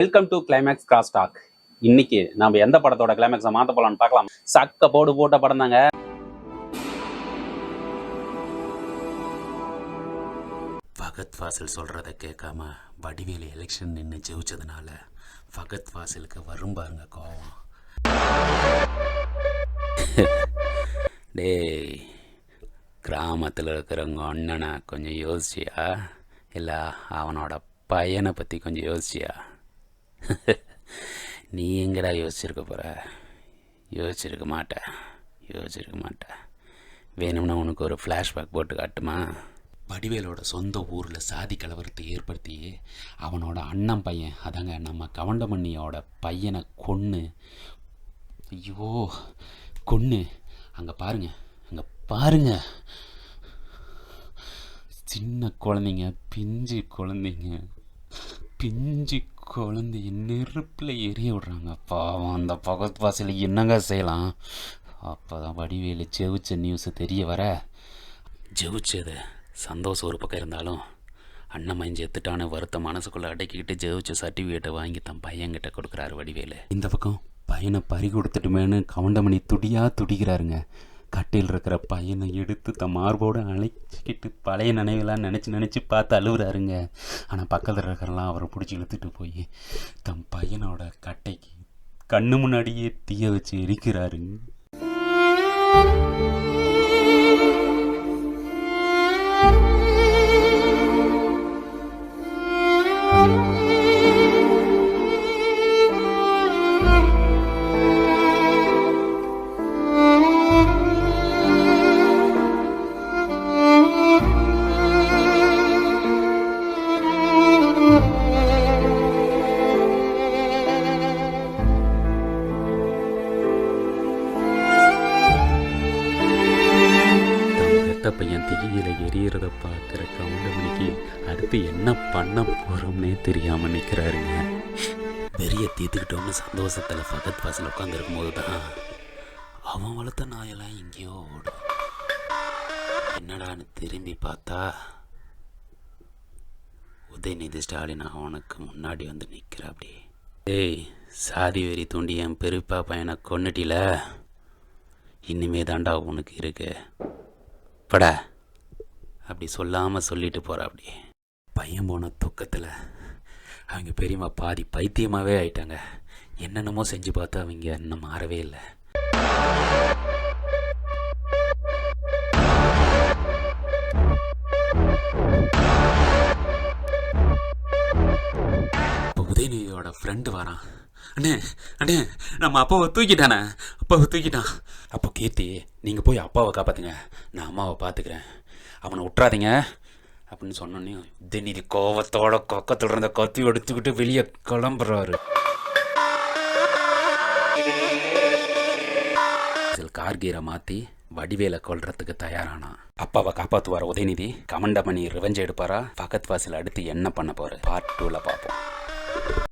Welcome to climax cross talk இன்னைக்கு நம்ம எந்த படத்தோட கிளைமேக்ஸை மாத்த போலாம்னு பார்க்கலாம். சக்க போடு போட்ட படம் தாங்க. ஃபகத் ஃபாசில் சொல்கிறத கேட்காம வடிவேலு எலெக்ஷன் நின்று ஜெயிச்சதுனால ஃபகத் ஃபாசிலுக்கு வரும் பாருங்க கோவம். டேய் கிராமத்தில் இருக்கிறவங்க அண்ணனை கொஞ்சம் யோசிச்சியா? இல்லை அவனோட பையனை பற்றி கொஞ்சம் யோசிச்சியா? நீ எங்கடா யோசிச்சிருக்க போகிற யோசிச்சிருக்க மாட்டேன் யோசிச்சிருக்க மாட்டேன் வேணும்னா உனக்கு ஒரு ஃப்ளாஷ்பேக் போட்டு காட்டுமா? வடிவேலோட சொந்த ஊரில் சாதி கலவரத்தை ஏற்படுத்தி அவனோட அண்ணன் பையன் அதாங்க நம்ம கவண்டமண்ணியோட பையனை கொன்று ஐயோ கொன்று அங்கே பாருங்க. அங்கே பாருங்க. சின்ன குழந்தைங்க பிஞ்சு குழந்தைங்க. பிஞ்சு குழந்தைய நெருப்பில் எரிய விடுறாங்க. பாவம் அந்த பகத் வாசல் என்னங்க செய்யலாம்? அப்போ தான் வடிவேலு ஜெயிச்ச நியூஸ் தெரிய வர. ஜெயிச்சது சந்தோஷம் ஒரு பக்கம் இருந்தாலும் அண்ணன் மஞ்சள் எத்துட்டான வருத்தம் மனசுக்குள்ளே அடக்கிக்கிட்டு ஜெயிச்ச சர்டிஃபிகேட்டை வாங்கி தன் பையன்கிட்ட கொடுக்குறாரு வடிவேலு. இந்த பக்கம் பையனை பறி கொடுத்துட்டுமேனு கவுண்டமணி துடியாக துடிக்கிறாருங்க. கட்டையில் இருக்கிற பையனை எடுத்து தன் மார்போடு அழைச்சிக்கிட்டு பழைய நினைவெல்லாம் நினச்சி நினச்சி பார்த்து அழுகுறாருங்க ஆனால் பக்கத்தில் இருக்கிறலாம் அவரை பிடிச்சி இழுத்துட்டு போய் தன் பையனோட கட்டைக்கு கண்ணு முன்னாடியே தீய வச்சு எரிக்கிறாருங்க. பெத்த பையன் தீயில எரியறத பார்க்குற கவுண்டமணிக்கு அடுத்து என்ன பண்ண போகிறோம்னே தெரியாமல் நிற்கிறாருங்க பெரிய தீர்த்துக்கிட்டோம்னு சந்தோஷத்தில் ஃபகத் வாசல் உட்காந்துருக்கும் போது தான் அவன் வளர்த்த நாயெல்லாம் எங்கேயோ ஓடும். என்னடான்னு திரும்பி பார்த்தா உதயநிதி ஸ்டாலின் அவனுக்கு முன்னாடி வந்து நிற்கிறாப்படி ஏய் சாதி வெறி தூண்டி என் பெரியப்பா பையனை கொன்னுட்டில. இனிமே தாண்டா உனக்கு இருக்கு. பட அப்படி சொல்லாமல் சொல்லிட்டு போகிறாப்படி பையன் போன துக்கத்தில் அவங்க பெரியம்மா பாதி பைத்தியமாகவே ஆயிட்டாங்க. என்னென்னமோ செஞ்சு பார்த்தா அவங்க இன்னும் மாறவே இல்லை. உதயநிதியோட ஃப்ரெண்டு வரான். அண்ணே அண்ணே நம்ம அப்பாவை தூக்கிட்டானே. அப்பாவை தூக்கிட்டான். அப்போ கீர்த்தி நீங்கள் போய் அப்பாவை காப்பாற்றுங்க நான் அம்மாவை பார்த்துக்கிறேன் அவனை விட்றாதீங்க அப்படின்னு சொன்னோன்னே உதயநிதி கோவத்தோட கொக்கத்தில் இருந்த கத்தி எடுத்துக்கிட்டு வெளியே கிளம்புறாரு. சில கார்கீரை மாற்றி வடிவேலை கொள்றதுக்கு தயாரானான். அப்பாவை காப்பாற்றுவார் உதயநிதி. கமண்டமணி ரிவெஞ்ச் எடுப்பாரா? பக்கத் வாசல் அடுத்து என்ன பண்ண போகிற பார்ட் டூவில் பார்ப்போம்.